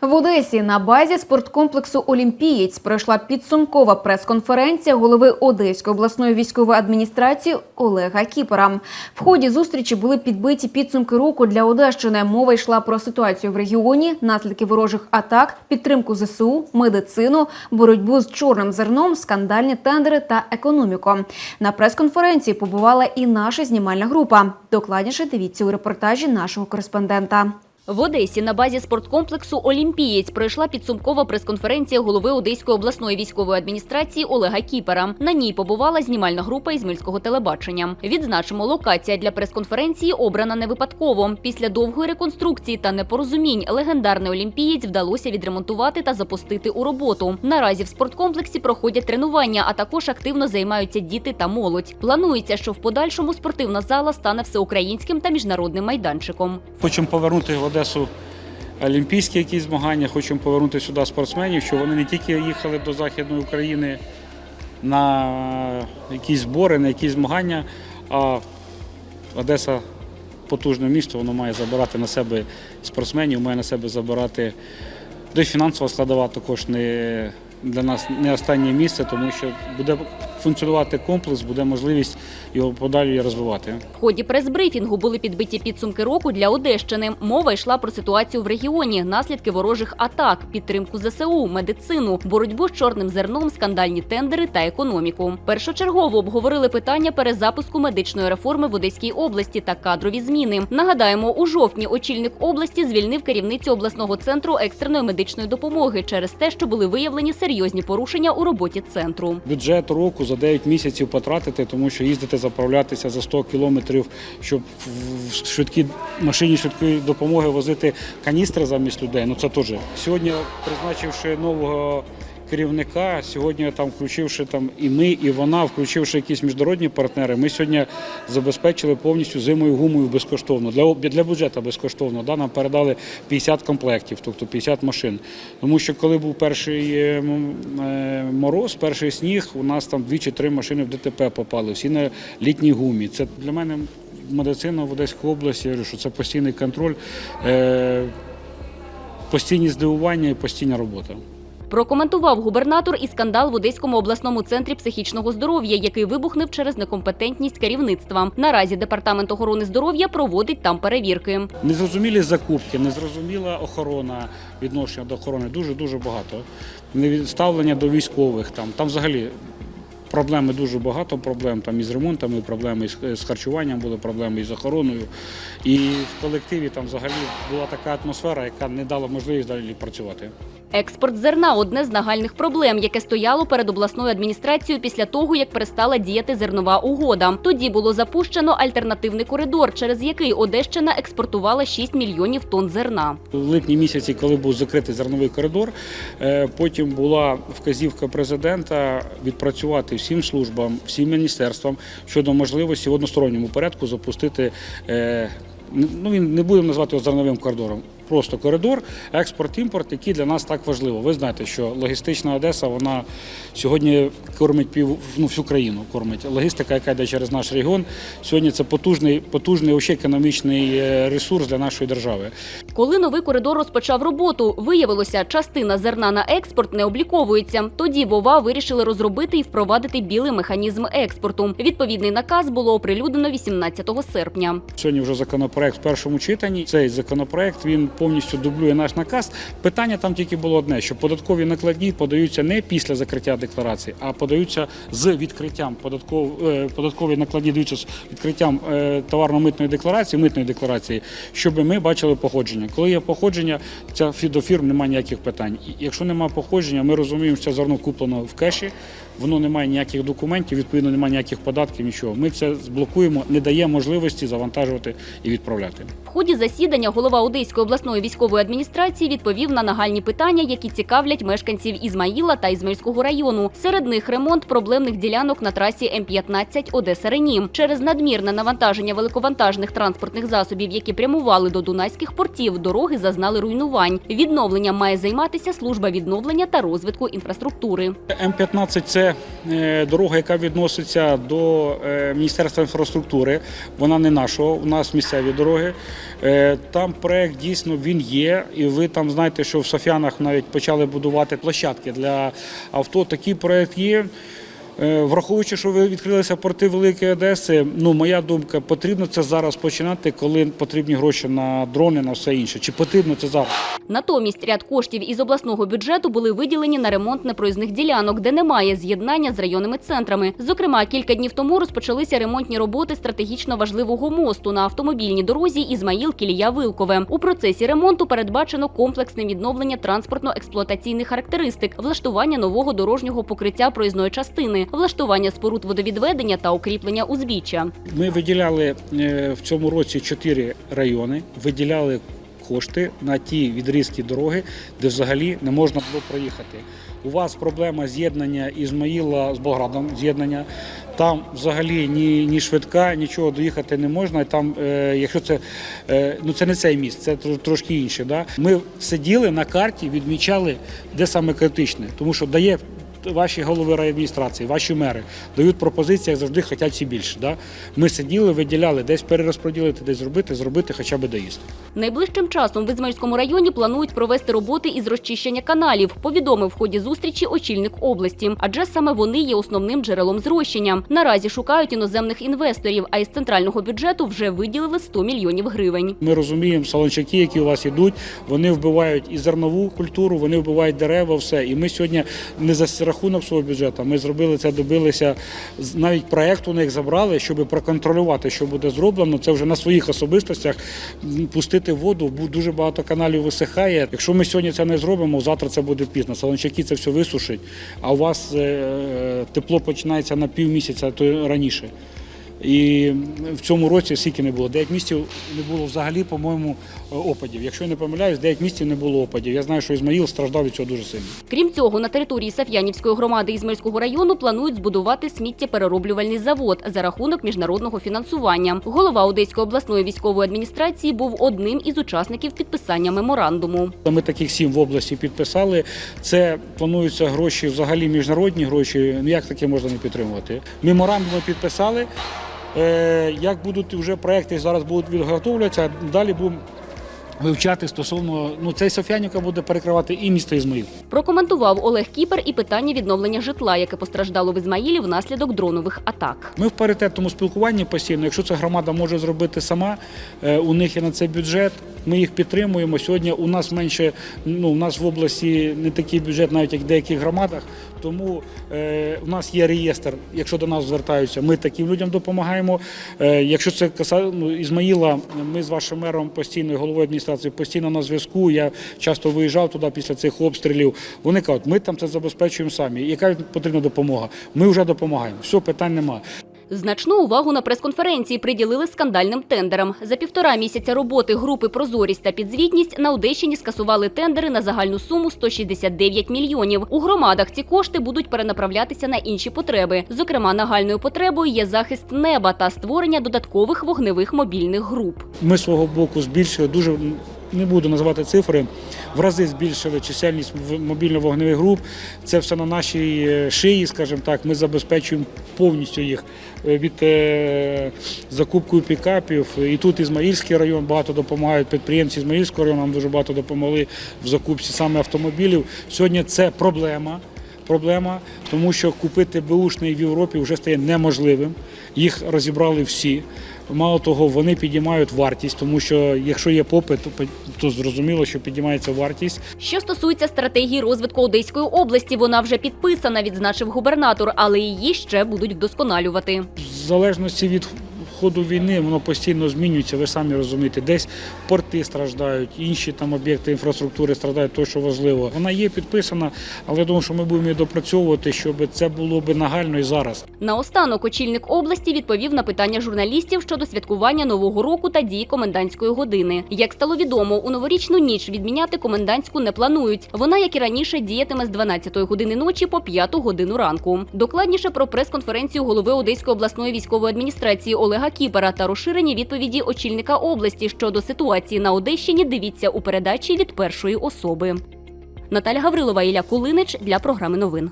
В Одесі на базі спорткомплексу Олімпієць пройшла підсумкова прес-конференція голови Одеської обласної військової адміністрації Олега Кіпера. В ході зустрічі були підбиті підсумки року для Одещини. Мова йшла про ситуацію в регіоні, наслідки ворожих атак, підтримку ЗСУ, медицину, боротьбу з чорним зерном, скандальні тендери та економіку. На прес-конференції побувала і наша знімальна група. Докладніше дивіться у репортажі нашого кореспондента. В Одесі на базі спорткомплексу Олімпієць пройшла підсумкова прес-конференція голови Одеської обласної військової адміністрації Олега Кіпера. На ній побувала знімальна група Ізмельського телебачення. Відзначимо, локація для прес-конференції обрана не випадково. Після довгої реконструкції та непорозумінь легендарний Олімпієць вдалося відремонтувати та запустити у роботу. Наразі в спорткомплексі проходять тренування, а також активно займаються діти та молодь. Планується, що в подальшому спортивна зала стане всеукраїнським та міжнародним майданчиком. Хочемо повернути в Одесу олімпійські якісь змагання, хочемо повернути сюди спортсменів, щоб вони не тільки їхали до Західної України на якісь збори, на якісь змагання, а Одеса потужне місто, воно має забирати на себе спортсменів, має на себе забирати. Де фінансова складова також не для нас не останнє місце, тому що буде функціонувати комплекс, буде можливість його подалі розвивати. В ході прес-брифінгу були підбиті підсумки року для Одещини. Мова йшла про ситуацію в регіоні, наслідки ворожих атак, підтримку ЗСУ, медицину, боротьбу з чорним зерном, скандальні тендери та економіку. Першочергово обговорили питання перезапуску медичної реформи в Одеській області та кадрові зміни. Нагадаємо, у жовтні очільник області звільнив керівницю обласного центру екстреної медичної допомоги через те, що були виявлені серйозні порушення у роботі центру. Бюджет року за 9 місяців потратити, тому що їздити заправлятися за 100 кілометрів, щоб в швидкі машині швидкої допомоги возити каністри замість людей. Ну це теж. Сьогодні, призначивши нового керівника, сьогодні там включивши там і ми, і вона, включивши якісь міжнародні партнери, ми сьогодні забезпечили повністю зимою гумою безкоштовно. Для, для бюджету безкоштовно. Да, нам передали 50 комплектів, тобто 50 машин. Тому що коли був перший е, е, мороз, перший сніг, у нас там дві чи три машини в ДТП попали, всі на літній гумі. Це для мене медицина в Одеській області, я говорю, що це постійний контроль, е, постійні здивування і постійна робота. Прокоментував губернатор і скандал в Одеському обласному центрі психічного здоров'я, який вибухнув через некомпетентність керівництва. Наразі департамент охорони здоров'я проводить там перевірки. Незрозумілі закупки, незрозуміла охорона, відношення до охорони дуже дуже багато. Ставлення до військових там, там взагалі. Проблеми дуже багато проблем там із ремонтами, проблеми із, з харчуванням були, проблеми із охороною. І в колективі там взагалі була така атмосфера, яка не дала можливість далі працювати. Експорт зерна одне з нагальних проблем, яке стояло перед обласною адміністрацією після того, як перестала діяти зернова угода. Тоді було запущено альтернативний коридор, через який Одещина експортувала 6 мільйонів тонн зерна. У липні місяці, коли був закритий зерновий коридор, е, потім була вказівка президента відпрацювати всім службам, всім міністерствам щодо можливості в односторонньому порядку запустити. е, Ну, він не будемо назвати його зерновим коридором. Просто коридор, експорт-імпорт, який для нас так важливо. Ви знаєте, що логістична Одеса вона сьогодні кормить пів ну, всю країну. Кормить логістика, яка йде через наш регіон. Сьогодні це потужний, потужний вообще економічний е, ресурс для нашої держави. Коли новий коридор розпочав роботу, виявилося, частина зерна на експорт не обліковується. Тоді Вова вирішили розробити і впровадити білий механізм експорту. Відповідний наказ було оприлюднено 18 серпня. Сьогодні вже законопроект в першому читанні. Цей законопроект він повністю дублює наш наказ. Питання там тільки було одне: що податкові накладні подаються не після закриття декларації, а подаються з відкриттям податков... е, податкові накладні даються з відкриттям е, товарно-митної декларації, митної декларації, щоб ми бачили походження. Коли є походження, ця до фірм немає ніяких питань. Якщо немає походження, ми розуміємо, що це зерно куплено в кеші. Воно не має ніяких документів, відповідно, немає ніяких податків, нічого. Ми це зблокуємо, не дає можливості завантажувати і відправляти. В ході засідання голова Одеської обласної військової адміністрації відповів на нагальні питання, які цікавлять мешканців Ізмаїла та Ізмаїльського району. Серед них ремонт проблемних ділянок на трасі М-15 Одеса Ренім. Через надмірне навантаження великовантажних транспортних засобів, які прямували до дунайських портів, дороги зазнали руйнувань. Відновленням має займатися служба відновлення та розвитку інфраструктури. М-15 – це е, дорога, яка відноситься до е, Міністерства інфраструктури. Вона не нашого, у нас місцеві дороги. Е, Там проект дійсно він є, і ви там знаєте, що в Софіанах навіть почали будувати площадки для авто. Такий проект є. Е, Враховуючи, що ви відкрилися порти Великої Одеси, ну моя думка, потрібно це зараз починати, коли потрібні гроші на дрони, на все інше. Чи потрібно це зараз? Натомість ряд коштів із обласного бюджету були виділені на ремонт непроїзних ділянок, де немає з'єднання з районними центрами. Зокрема, кілька днів тому розпочалися ремонтні роботи стратегічно важливого мосту на автомобільній дорозі Ізмаїл Кілія Вилкове. У процесі ремонту передбачено комплексне відновлення транспортно-експлуатаційних характеристик, влаштування нового дорожнього покриття проїзної частини, влаштування споруд водовідведення та укріплення узбіччя. Ми виділяли е, в цьому році чотири райони, виділяли кошти на ті відрізки дороги, де взагалі не можна було проїхати. У вас проблема з'єднання Ізмаїла з Болградом, з'єднання. Там взагалі ні, ні швидка, нічого доїхати не можна. Там, е, якщо це е, ну це не цей міст, це трошки інше. Да? Ми сиділи на карті, відмічали, де саме критичне, тому що дає ваші голови райадміністрації, ваші мери дають пропозиції, як завжди хочуть всі більше. Да? Ми сиділи, виділяли, десь перерозподілити, десь зробити, зробити хоча б доїзд. Найближчим часом в Ізмаїльському районі планують провести роботи із розчищення каналів, повідомив в ході зустрічі очільник області, адже саме вони є основним джерелом зрощення. Наразі шукають іноземних інвесторів, а із центрального бюджету вже виділили 100 мільйонів гривень. Ми розуміємо, салончаки, які у вас йдуть, вони вбивають і зернову культуру, вони вбивають дерева, все. І ми сьогодні не за рахунок свого бюджету. Ми зробили це, добилися навіть проект у них забрали, щоб проконтролювати, що буде зроблено. Це вже на своїх особистостях пустити воду. Дуже багато каналів висихає. Якщо ми сьогодні це не зробимо, завтра це буде пізно. Солончаки це все висушить, а у вас е, е, тепло починається на півмісяця, то раніше. І в цьому році скільки не було. 9 місяців не було взагалі, по-моєму, опадів. Якщо я не помиляюсь, 9 місяців не було опадів. Я знаю, що Ізмаїл страждав від цього дуже сильно. Крім цього, на території Саф'янівської громади Ізмельського району планують збудувати сміттєперероблювальний завод за рахунок міжнародного фінансування. Голова Одеської обласної військової адміністрації був одним із учасників підписання меморандуму. Ми таких сім в області підписали. Це плануються гроші, взагалі міжнародні гроші. Як таке можна не підтримувати? Меморандуми підписали. Е, Як будуть вже проекти зараз будуть відготовлюватися, далі будемо вивчати стосовно ну цей Софіанівка буде перекривати і місто Ізмаїл. Прокоментував Олег Кіпер і питання відновлення житла, яке постраждало в Ізмаїлі внаслідок дронових атак. Ми в паритетному спілкуванні постійно. Якщо це громада може зробити сама, е, у них є на це бюджет. Ми їх підтримуємо. Сьогодні у нас менше, ну у нас в області не такий бюджет, навіть як в деяких громадах. Тому е, у нас є реєстр. Якщо до нас звертаються, ми таким людям допомагаємо. Е, якщо це каса ну, Ізмаїла, ми з вашим мером постійно головою адміністрації постійно на зв'язку. Я часто виїжджав туди після цих обстрілів. Вони кажуть, ми там це забезпечуємо самі. Яка потрібна допомога? Ми вже допомагаємо. Все, питань немає. Значну увагу на прес-конференції приділили скандальним тендерам. За півтора місяця роботи групи Прозорість та підзвітність на Одещині скасували тендери на загальну суму 169 мільйонів. У громадах ці кошти будуть перенаправлятися на інші потреби. Зокрема, нагальною потребою є захист неба та створення додаткових вогневих мобільних груп. Ми свого боку збільшили дуже. Не буду називати цифри, в рази збільшили чисельність мобільно-вогневих груп. Це все на нашій е, шиї, скажімо так. Ми забезпечуємо повністю їх е, від е, закупкою пікапів. І тут Ізмаїльський район багато допомагають. Підприємці Ізмаїльського району нам дуже багато допомогли в закупці саме автомобілів. Сьогодні це проблема. Проблема, тому що купити беушний в Європі вже стає неможливим. Їх розібрали всі. Мало того, вони підіймають вартість, тому що якщо є попит, то, то зрозуміло, що підіймається вартість. Що стосується стратегії розвитку Одеської області, вона вже підписана, відзначив губернатор, але її ще будуть вдосконалювати. В залежності від ходу війни воно постійно змінюється. Ви самі розумієте, десь порти страждають, інші там об'єкти інфраструктури страждають, то що важливо. Вона є підписана, але я думаю, що ми будемо її допрацьовувати, щоб це було би нагально і зараз. Наостанок очільник області відповів на питання журналістів щодо святкування нового року та дії комендантської години. Як стало відомо, у новорічну ніч відміняти комендантську не планують. Вона, як і раніше, діятиме з 12 години ночі по 5 годину ранку. Докладніше про прес-конференцію голови Одеської обласної військової адміністрації Олега Кіпера та розширені відповіді очільника області щодо ситуації на Одещині. Дивіться у передачі від першої особи. Наталя Гаврилова, Ілля Кулинич для програми новин.